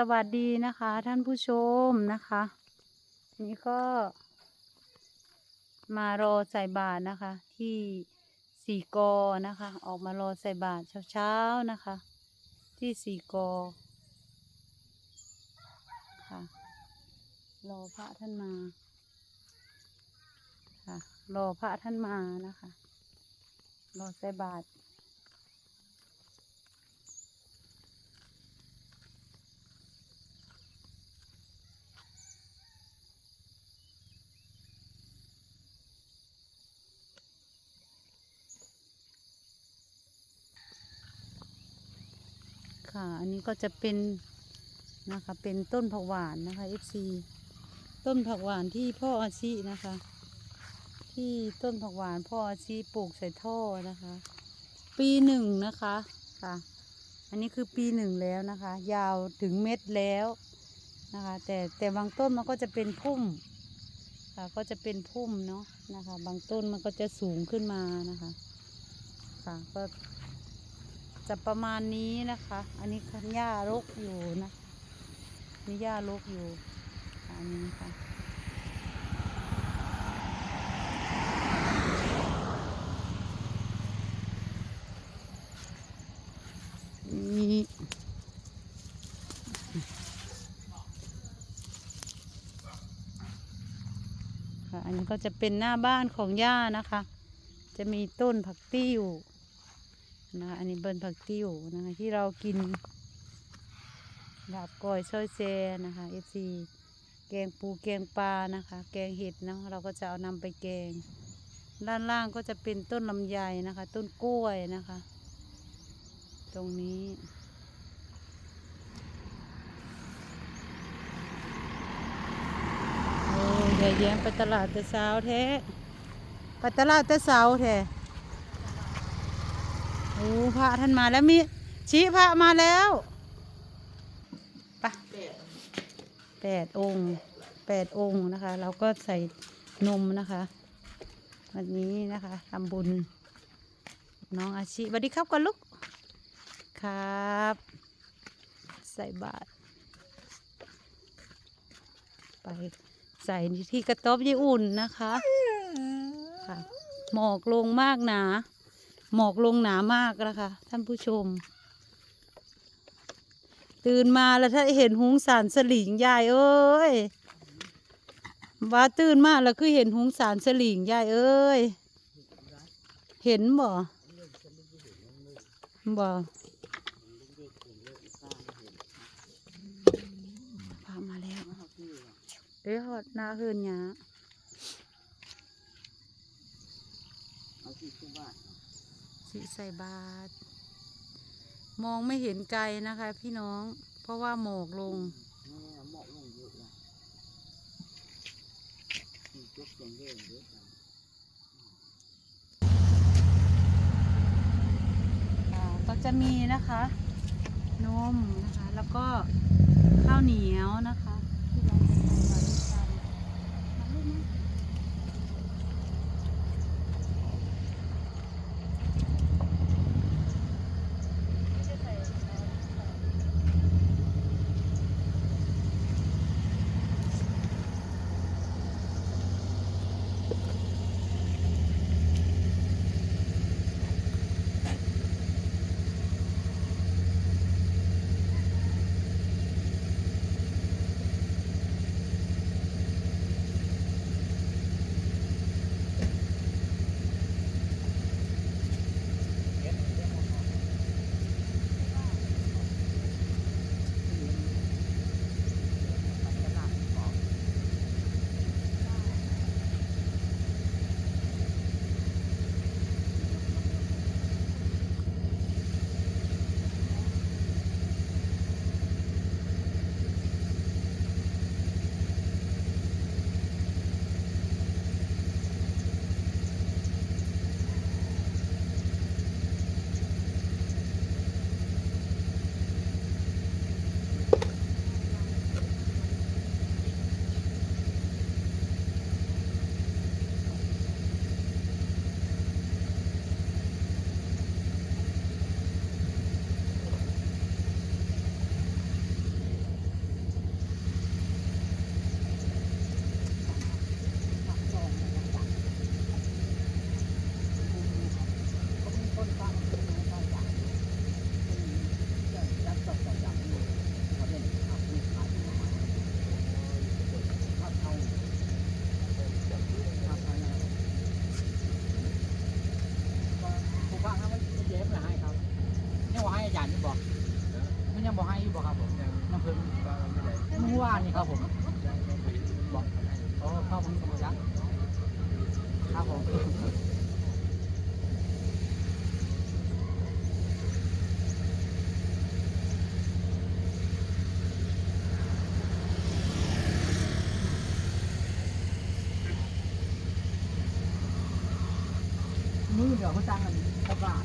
สวัสดีนะคะ ท่านผู้ชมนะคะ นี่ก็ มารอใส่บาตรนะคะ ที่สี่กอนะคะ ออกมารอใส่บาตรเช้าๆนะคะ ที่สี่กอค่ะรอพระท่านมาค่ะรอพระท่านมานะคะ รอใส่บาตร ค่ะ อันนี้ก็จะเป็นนะคะเป็นต้นผักหวานนะคะ FC ต้นผักหวานที่พ่ออาชีนะคะ ที่ต้นผักหวานพ่ออาชีปลูกใส่ท่อนะคะ ปีหนึ่งนะคะค่ะ อันนี้คือปีหนึ่งแล้วนะคะ ยาวถึงเม็ดแล้วนะคะ แต่แต่บางต้นมันก็จะเป็นพุ่มค่ะก็จะเป็นพุ่มเนาะนะคะ บางต้นมันก็จะสูงขึ้นมานะคะ ค่ะก็ จะประมาณนี้นะคะ อันนี้คันหญ้ารกอยู่นะนี่หญ้ารกอยู่ อันนี้ค่ะนี่ค่ะ อันนี้ก็จะเป็นหน้าบ้านของย่านะคะ จะมีต้นผักติ้ว นะคะอันนี้เบิร์นผักติ้วนะคะที่เรากินดาบก้อยช่อยแซนะคะเอซีแกงปูแกงปลานะคะ แกงเห็ดเนาะเราก็จะเอานำไปแกง ด้านล่างก็จะเป็นต้นลำไยนะคะ ต้นกล้วยนะคะ ตรงนี้โอ้ยยายแย้มไปตลาดแต่เช้าแท้ไปตลาดแต่เช้าแท้ โอ้พระท่านมาแล้วมีชี้พระมาแล้วปะแปดองค์แปดองค์นะคะ เราก็ใส่นมนะคะ วันนี้นะคะทำบุญ น้องอาชีสวัสดีครับก่อนลูกครับ ใส่บาตรไปใส่ที่กระต๊อบยายอุ่นนะคะค่ะหมอกลงมากหนา หมอกลงหนามากนะคะ ท่านผู้ชม ตื่นมาแล้วถ้าเห็นหุงสารสลิงยายเอ้ยว่าตื่นมาแล้วคือเห็นหุงสารสลิงยายเอ้ยเห็นบ่บ่พามาแล้วเอ้ยหอดหน้าเฮือนยาเอาที่คู่บ้าน สิใส่บาตรมองไม่เห็นไกลนะคะ พี่น้อง เพราะว่าหมอกลงหมาะลงเยอะละที่จุดเสียงเร่งเยอะก็จะมีนะคะ นมนะคะ แล้วก็ข้าวเหนียวนะคะ บอกครับผมน้ำผึ้งเมื่อวานนี่ครับผมบอกโอ้เข้าผมสมุยักษ์ครับผมมือเดี๋ยวเขาจ้างกันกระบาด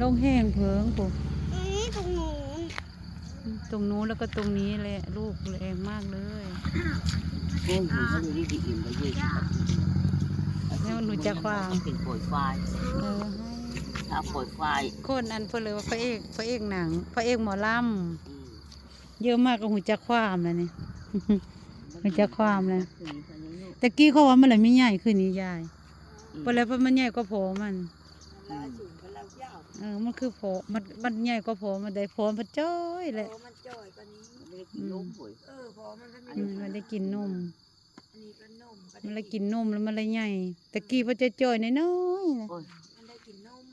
ลงแห้งเพิงปุ๊นี่ตรงนู้นตรงนู้นแล้วก็ตรงนี้แหละลูกแรงมากเลยเรื่องของเขาเลยดีอิ่มไปเยอะให้มันรู้จักความเป็นโปรยไฟล์เออให้ถ้าโปรยไฟล์คนอันเพื่อเลยว่าพระเอกพระเอกหนังพระเอกหมอลอืมำเยอะมากก็หูจักความแล้วนี่มันจะความเลยแต่กี้เขาว่ามันเลยไม่ใหญ่ขึ้นนี่ยายเพราะแล้วมันใหญ่กว่าโผมันอืม เออมันคือโผมันมันใหญ่กว่าโผมันได้โผมันจ้อยแหละพอมันจ่อยกว่านี้ ไม่ได้กินนมหวยเออพอมันก็อืมมันได้กินนม อันนี้ก็นมมันเลยกินนมแล้วมันเลยใหญ่แต่กี้มันจะจ้อยน้อยๆนะโอ้ยมันได้กินนม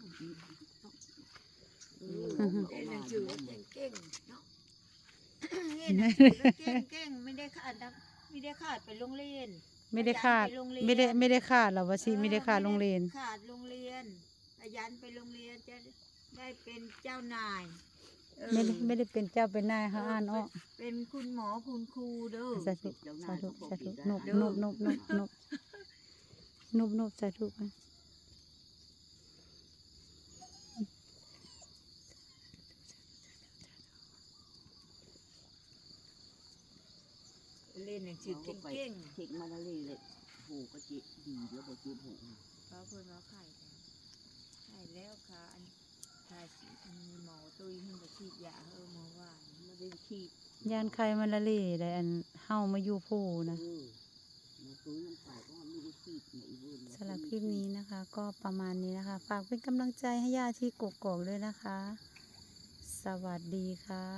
อืมเรียนหนังสือเก่งๆเนาะเรียนหนังสือก็เก่งๆไม่ได้ขาดนะไม่ได้ขาดไปโรงเรียนไม่ได้ขาด ไม่ได้ไม่ได้ขาดหรอกว่าสิไม่ได้ขาดโรงเรียน ขาดโรงเรียน ขยันไปโรงเรียนจะได้เป็นเจ้านายเออไม่ได้ไม่ได้เป็นเจ้าเป็นนายเขาอ่านออกเป็นคุณหมอคุณครูเด้อสาธุสาธุสาธุนบนบนบนบนบนบนบสาธุกันเรียนหนังสือเก่งๆเช็คมาแล้วเลยเลยหูก็จิดีแล้วบอกจีบหูเขาเพิ่นว่าไข่ ไข่แล้วค่ะอันไข่สีมีหมอตุยเพิ่นก็ฉีดยาเฮอหมอว่าไม่ได้ชีดยานใครมันละเล่ได้อันเฮามาอยู่ผู้นะเออมาตุ้ยมันตายก็ไม่ได้ชีดในอีเวนสำหรับคลิปนี้นะคะ ก็ประมาณนี้นะคะ ฝากเป็นกำลังใจให้ย่าที่กกอกด้วยนะคะ สวัสดีค่ะ